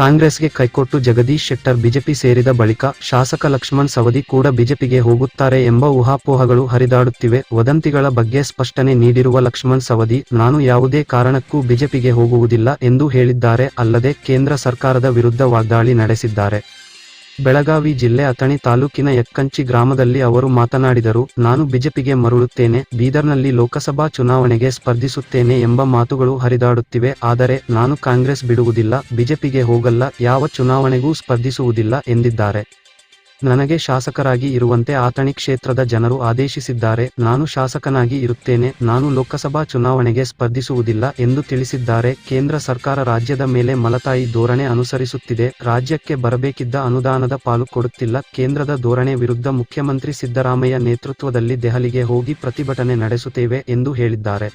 ಕಾಂಗ್ರೆಸ್ಗೆ ಕೈಕೊಟ್ಟು ಜಗದೀಶ್ ಶೆಟ್ಟರ್ ಬಿಜೆಪಿ ಸೇರಿದ ಬಳಿಕ ಶಾಸಕ ಲಕ್ಷ್ಮಣ್ ಸವದಿ ಕೂಡ ಬಿಜೆಪಿಗೆ ಹೋಗುತ್ತಾರೆ ಎಂಬ ಊಹಾಪೋಹಗಳು ಹರಿದಾಡುತ್ತಿವೆ. ವದಂತಿಗಳ ಬಗ್ಗೆ ಸ್ಪಷ್ಟನೆ ನೀಡಿರುವ ಲಕ್ಷ್ಮಣ್ ಸವದಿ, ನಾನು ಯಾವುದೇ ಕಾರಣಕ್ಕೂ ಬಿಜೆಪಿಗೆ ಹೋಗುವುದಿಲ್ಲ ಎಂದು ಹೇಳಿದ್ದಾರೆ, ಅಲ್ಲದೆ ಕೇಂದ್ರ ಸರ್ಕಾರದ ವಿರುದ್ಧ ವಾಗ್ದಾಳಿ ನಡೆಸಿದ್ದಾರೆ. ಬೆಳಗಾವಿ ಜಿಲ್ಲೆ ಅಥಣಿ ತಾಲೂಕಿನ ಯಕ್ಕಂಚಿ ಗ್ರಾಮದಲ್ಲಿ ಅವರು ಮಾತನಾಡಿದರು, ನಾನು ಬಿಜೆಪಿಗೆ ಮರಳುತ್ತೇನೆ, ಬೀದರ್ನಲ್ಲಿ ಲೋಕಸಭಾ ಚುನಾವಣೆಗೆ ಸ್ಪರ್ಧಿಸುತ್ತೇನೆ ಎಂಬ ಮಾತುಗಳು ಹರಿದಾಡುತ್ತಿವೆ, ಆದರೆ ನಾನು ಕಾಂಗ್ರೆಸ್ ಬಿಡುವುದಿಲ್ಲ, ಬಿಜೆಪಿಗೆ ಹೋಗಲ್ಲ, ಯಾವ ಚುನಾವಣೆಗೂ ಸ್ಪರ್ಧಿಸುವುದಿಲ್ಲ ಎಂದಿದ್ದಾರೆ. ನನಗೆ ಶಾಸಕರಾಗಿ ಇರುವಂತೆ ಆತಣಿ ಕ್ಷೇತ್ರದ ಜನರು ಆದೇಶಿಸಿದ್ದಾರೆ, ನಾನು ಶಾಸಕನಾಗಿ ಇರುತ್ತೇನೆ, ನಾನು ಲೋಕಸಭಾ ಚುನಾವಣೆಗೆ ಸ್ಪರ್ಧಿಸುವುದಿಲ್ಲ ಎಂದು ತಿಳಿಸಿದ್ದಾರೆ, ಕೇಂದ್ರ ಸರ್ಕಾರ ರಾಜ್ಯದ ಮೇಲೆ ಮಲತಾಯಿ ಧೋರಣೆ ಅನುಸರಿಸುತ್ತಿದೆ, ರಾಜ್ಯಕ್ಕೆ ಬರಬೇಕಿದ್ದ ಅನುದಾನದ ಪಾಲು ಕೊಡುತ್ತಿಲ್ಲ, ಕೇಂದ್ರದ ಧೋರಣೆ ವಿರುದ್ಧ ಮುಖ್ಯಮಂತ್ರಿ ಸಿದ್ದರಾಮಯ್ಯ ನೇತೃತ್ವದಲ್ಲಿ ದೆಹಲಿಗೆ ಹೋಗಿ ಪ್ರತಿಭಟನೆ ನಡೆಸುತ್ತೇವೆ ಎಂದು ಹೇಳಿದ್ದಾರೆ.